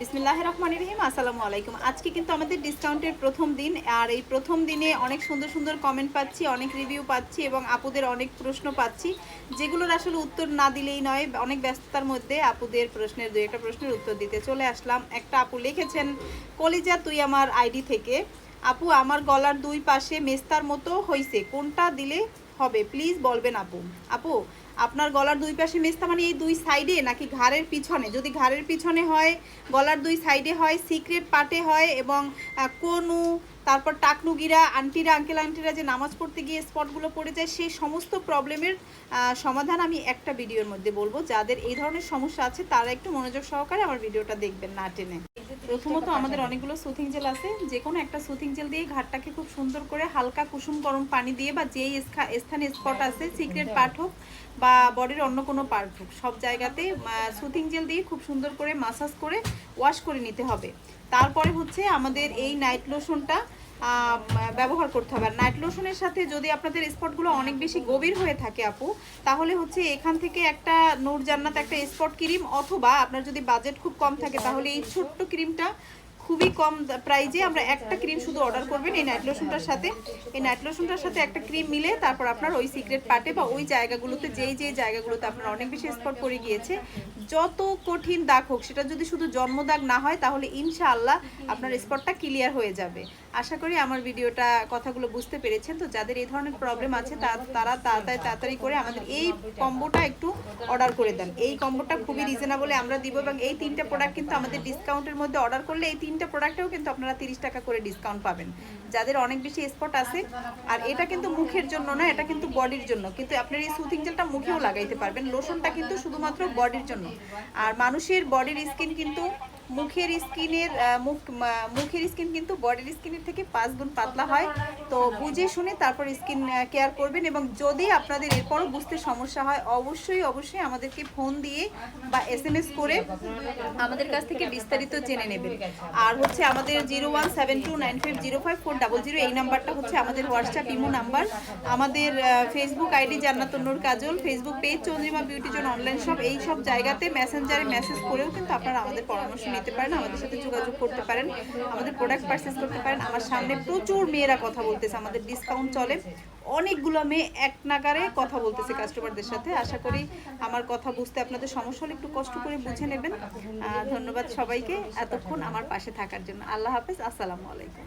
বিসমিল্লাহ রহমান রহিম আসসালামু আলাইকুম। আজকে কিন্তু আমাদের ডিসকাউন্টের প্রথম দিন, আর এই প্রথম দিনে অনেক সুন্দর সুন্দর কমেন্ট পাচ্ছি, অনেক রিভিউ পাচ্ছি এবং আপুদের অনেক প্রশ্ন পাচ্ছি, যেগুলোর আসলে উত্তর না দিলেই নয়, অনেক ব্যস্ততার মধ্যে আপুদের প্রশ্নের দুই একটা প্রশ্নের উত্তর দিতে চলে আসলাম। একটা আপু লিখেছেন, কলিজা তুই আমার আইডি থেকে। আপু, আমার গলার দুই পাশে মেস্তার মতো হইছে। কোনটা দিলে হবে? প্লিজ বলবেন আপু। আপু, আপনার গলার দুই পাশে মেস্তা মানে এই দুই সাইডে নাকি ঘাড়ের পিছনে? যদি ঘাড়ের পিছনে হয়, গলার দুই সাইডে হয়, সিক্রেট পাটে হয় এবং কনু, তারপর টাকনুগিরা, আন্টিরা, আঙ্কেল, আন্টিরা যে নামাজ পড়তে গিয়ে স্পটগুলো পড়ে যায় সেই সমস্ত প্রবলেমের সমাধান আমি একটা ভিডিওর মধ্যে বলব। যাদের এই ধরনের সমস্যা আছে, তারা একটু মনোযোগ সহকারে আমার ভিডিওটা দেখবেন না টেনে। প্রথমত আমাদের অনেকগুলো সুথিং জেল আছে। যে কোনো একটা সুথিং জেল দিয়ে ঘাটটাকে খুব সুন্দর করে হালকা কুসুম গরম পানি দিয়ে বা যেই স্থানে স্পট আছে সিক্রেট পার্ট হোক বা বডির অন্য কোনো পার্ট হোক সব জায়গাতে সুথিং জেল দিয়ে খুব সুন্দর করে মাসাজ করে ওয়াশ করে নিতে হবে। তারপরে হচ্ছে আমাদের এই নাইট লোশনটা ব্যবহার করতে হবে। আর নাইট লোশনের সাথে যদি আপনাদের স্পটগুলো অনেক বেশি গভীর হয়ে থাকে আপু, তাহলে হচ্ছে এখান থেকে একটা নূর জান্নাত একটা স্পট ক্রিম অথবা আপনার যদি বাজেট খুব কম থাকে, তাহলে এই ছোট্ট ক্রিমটা খুবই কম প্রাইজে আমরা একটা ক্রিম শুধু অর্ডার করবেন এই নাইট লোশনটার সাথে। এই নাইট লোশনটার সাথে একটা ক্রিম মিলে তারপর আপনার ওই সিক্রেট পার্টে বা ওই জায়গাগুলোতে, যেই যেই জায়গাগুলোতে আপনার অনেক বেশি স্পট পড়ে গিয়েছে, যত কঠিন দাগ হোক, সেটা যদি শুধু জন্ম দাগ না হয়, তাহলে ইনশাআল্লাহ আপনার স্পটটা ক্লিয়ার হয়ে যাবে। আশা করি আমার ভিডিওটা কথাগুলো বুঝতে পেরেছেন। তো যাদের এই ধরনের প্রবলেম আছে তারা তাড়াতাড়ি তাড়াতাড়ি করে আমাদের এই কম্বোটা একটু অর্ডার করে দেন। এই কম্বোটা খুবই রিজনেবলে আমরা দিব এবং এই তিনটা প্রোডাক্ট কিন্তু আমাদের ডিসকাউন্টের মধ্যে অর্ডার করলে এই তিনটা প্রোডাক্টেও কিন্তু আপনারা তিরিশ টাকা করে ডিসকাউন্ট পাবেন। যাদের অনেক বেশি স্পট আছে, আর এটা কিন্তু মুখের জন্য না, এটা কিন্তু বডির জন্য। কিন্তু আপনার এই সুথিং জেলটা মুখেও লাগাইতে পারবেন। লোশনটা কিন্তু শুধুমাত্র বডির জন্য। আর মানুষের বডির স্কিন কিন্তু মুখের স্কিনের মুখ মুখের স্কিন কিন্তু বডির স্কিনের থেকে পাঁচ গুণ পাতলা হয়। তো বুঝে শুনে তারপর স্কিন কেয়ার করবেন এবং যদি আপনাদের এরপরও বুঝতে সমস্যা হয়, অবশ্যই অবশ্যই আমাদেরকে ফোন দিয়ে বা এস এম এস করে আমাদের কাছ থেকে বিস্তারিত জেনে নেবেন। আর হচ্ছে আমাদের zero one seven two nine five zero five four double zero এই নাম্বারটা হচ্ছে আমাদের হোয়াটসঅ্যাপ, ইমো নাম্বার। আমাদের Facebook ID Jannatunnur Kajal, Facebook page Chandrima beauty zone online shop. এই সব জায়গাতে মেসেঞ্জারে মেসেজ করেও কিন্তু আপনারা আমাদের পরামর্শ নিতে পারেন, আমাদের সাথে যোগাযোগ করতে পারেন, আমাদের প্রোডাক্ট পারচেস করতে পারেন। আমার সামনে প্রচুর মেয়েরা কথা বলতেছে, আমাদের ডিসকাউন্ট চলে। অনেকগুলো মেয়ে এক নাগারে কথা বলতেছে কাস্টমারদের সাথে। আশা করি আমার কথা বুঝতে আপনাদের সমস্যা হলে একটু কষ্ট করে বুঝে নেবেন। ধন্যবাদ সবাইকে এতক্ষণ আমার পাশে থাকার জন্য। আল্লাহ হাফেজ, আসসালামু আলাইকুম।